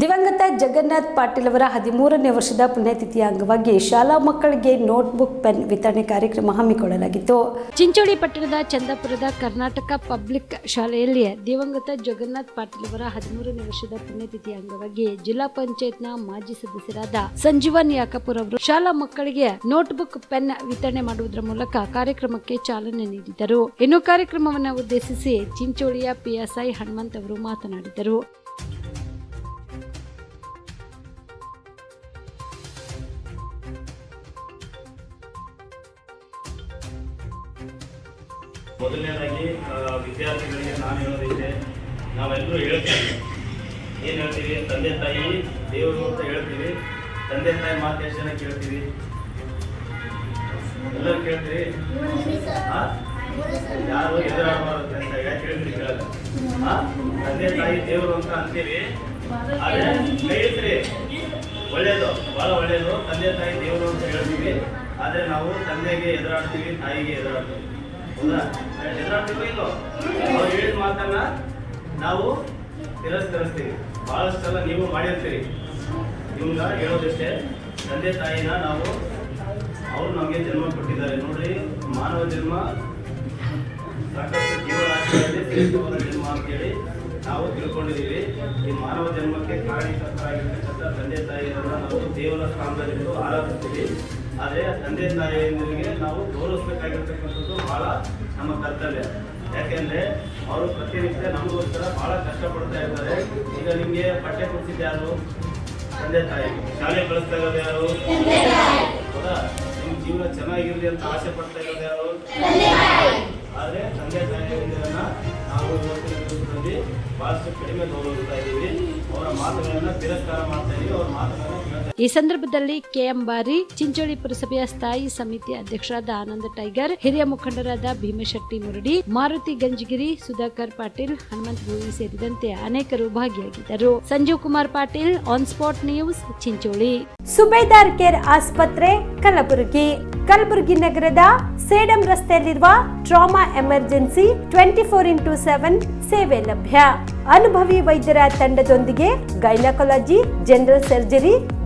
ದಿವಂಗತ ಜಗನ್ನಾಥ್ ಪಾಟೀಲ್ ಅವರ ಹದಿಮೂರನೇ ವರ್ಷದ ಪುಣ್ಯತಿಥಿಯ ಅಂಗವಾಗಿ ಶಾಲಾ ಮಕ್ಕಳಿಗೆ ನೋಟ್ಬುಕ್, ಪೆನ್ ವಿತರಣೆ ಕಾರ್ಯಕ್ರಮ ಹಮ್ಮಿಕೊಳ್ಳಲಾಗಿತ್ತು. ಚಿಂಚೋಳಿ ಪಟ್ಟಣದ ಚಂದಾಪುರದ ಕರ್ನಾಟಕ ಪಬ್ಲಿಕ್ ಶಾಲೆಯಲ್ಲಿ ದಿವಂಗತ ಜಗನ್ನಾಥ್ ಪಾಟೀಲ್ ಅವರ ಹದಿಮೂರನೇ ವರ್ಷದ ಪುಣ್ಯತಿಥಿಯ ಅಂಗವಾಗಿ ಜಿಲ್ಲಾ ಪಂಚಾಯತ್ನ ಮಾಜಿ ಸದಸ್ಯರಾದ ಸಂಜೀವನ್ ಯಾಕಪುರ್ ಅವರು ಶಾಲಾ ಮಕ್ಕಳಿಗೆ ನೋಟ್ಬುಕ್, ಪೆನ್ ವಿತರಣೆ ಮಾಡುವುದರ ಮೂಲಕ ಕಾರ್ಯಕ್ರಮಕ್ಕೆ ಚಾಲನೆ ನೀಡಿದರು. ಇನ್ನು ಕಾರ್ಯಕ್ರಮವನ್ನು ಉದ್ದೇಶಿಸಿ ಚಿಂಚೋಳಿಯ ಪಿಎಸ್ಐ ಹನುಮಂತ್ ಅವರು ಮಾತನಾಡಿದರು. ಮೊದಲನೇದಾಗಿ ವಿದ್ಯಾರ್ಥಿಗಳಿಗೆ ನಾನು ಹೇಳೋದಿದೆ ನಾವೆಲ್ಲರೂ ಹೇಳ್ತೀವಿ. ಏನು ಹೇಳ್ತೀವಿ? ತಂದೆ ತಾಯಿ, ದೇವರು ಅಂತ ಹೇಳ್ತೀವಿ. ತಂದೆ ತಾಯಿ ಮಾತು ಎಷ್ಟು ಜನ ಕೇಳ್ತೀವಿ ಎಲ್ಲರೂ ಕೇಳ್ತೀವಿ? ಯಾರು ಎದುರಾಡಬಾರದು ಅಂತ ಯಾಕೆ ಹೇಳ್ತೀವಿ ಕೇಳಲ್ಲ? ತಂದೆ ತಾಯಿ, ದೇವರು ಅಂತ ಅಂತೀವಿ ಆದ್ರೆ ಒಳ್ಳೇದು, ಬಹಳ ಒಳ್ಳೇದು. ತಂದೆ ತಾಯಿ, ದೇವರು ಅಂತ ಹೇಳ್ತೀವಿ. ಆದ್ರೆ ನಾವು ತಂದೆಗೆ ಎದುರಾಡ್ತೀವಿ, ತಾಯಿಗೆ ಎದುರಾಡ್ತೀವಿ. ಹೇಳಿದ ಮಾತನ್ನ ನಾವು ತಿರಸ್ಕರಿಸ್ತೀವಿ. ಬಹಳಷ್ಟು ಸಲ ನೀವು ಮಾಡಿರ್ತೀರಿ. ನಿಮ್ಗೆ ಹೇಳೋದಿಷ್ಟೇ, ತಂದೆ ತಾಯಿನ ನಾವು, ಅವರು ನಮಗೆ ಜನ್ಮ ಕೊಟ್ಟಿದ್ದಾರೆ. ನೋಡ್ರಿ, ಮಾನವ ಜನ್ಮ, ಸಾಕಷ್ಟು ಜೀವರಾಶಿಗಳಲ್ಲಿ ಶ್ರೇಷ್ಠವಾದ ಜನ್ಮ ಅಂತೇಳಿ ನಾವು ತಿಳ್ಕೊಂಡಿದ್ದೀವಿ. ಈ ಮಾನವ ಜನ್ಮಕ್ಕೆ ಕಾರಣೀಕರ್ತರಾಗಿರ್ತಕ್ಕಂಥ ತಂದೆ ತಾಯಿಯರನ್ನ ನಾವು ದೇವರ ಸ್ಥಾನದಲ್ಲಿಟ್ಟು ಆರಾಧಿಸ್ತೀವಿ. ಆದರೆ ತಂದೆ ತಾಯಿಯರಿಗೆ ನಾವು ಗೌರವಿಸಬೇಕಾಗಿರ್ತಕ್ಕಂಥದ್ದು ಬಹಳ ನಮ್ಮ ಕರ್ತವ್ಯ. ಯಾಕೆಂದರೆ ಅವರು ಪ್ರತಿನಿತ್ಯ ನಮಗೋಸ್ಕರ ಬಹಳ ಕಷ್ಟಪಡ್ತಾ ಇರ್ತಾರೆ ಈಗ ನಿಮಗೆ ಪಠ್ಯ ಕೊಡ್ತಿದ್ದು ಯಾರು? ತಂದೆ ತಾಯಿ. ಶಾಲೆ ಕಳಿಸ್ತಾ ಇರೋದು ಯಾರು ಹೌದಾ? ನಿಮ್ಮ ಜೀವನ ಚೆನ್ನಾಗಿರಲಿ ಅಂತ ಆಸೆ ಪಡ್ತಾ ಇರೋದು ಯಾರು? ಆದರೆ ತಂದೆ ತಾಯಿಯರನ್ನ ನಾವು ಇವತ್ತಿನ ದಿವಸದಲ್ಲಿ ಬಹಳಷ್ಟು ಕಡಿಮೆ ಗೌರವಿಸ್ತಾ ಇದ್ದೀವಿ. ಅವರ ಮಾತುಗಳನ್ನು ತಿರಸ್ಕಾರ ಮಾಡ್ತಾ ಇದ್ದೀವಿ. ಅವ್ರ ಮಾತುಗಳನ್ನ ಈ ಸಂದರ್ಭದಲ್ಲಿ ಕೆಎಂ ಬಾರಿ ಚಿಂಚೋಳಿ ಪುರಸಭೆಯ ಸ್ಥಾಯಿ ಸಮಿತಿ ಅಧ್ಯಕ್ಷರಾದ ಆನಂದ ಟೈಗರ್, ಹಿರಿಯ ಮುಖಂಡರಾದ ಭೀಮಶೆಟ್ಟಿ ಮುರಡಿ, ಮಾರುತಿ ಗಂಜಗಿರಿ, ಸುಧಾಕರ್ ಪಾಟೀಲ್, ಹನುಮಂತ ಭೂವಿ ಸೇರಿದಂತೆ ಅನೇಕರು ಭಾಗಿಯಾಗಿದ್ದರು. Sanjeev Kumar Patil on spot news Chincholi. Subedar care ಆಸ್ಪತ್ರೆ, ಕಲಬುರಗಿ. ಕಲಬುರಗಿ ನಗರದ ಸೇಡಂ ರಸ್ತೆಯಲ್ಲಿರುವ trauma emergency twenty four into seven ಸೇವೆ ಲಭ್ಯ. ಅನುಭವಿ ವೈದ್ಯರ ತಂಡದೊಂದಿಗೆ gynaecology, general surgery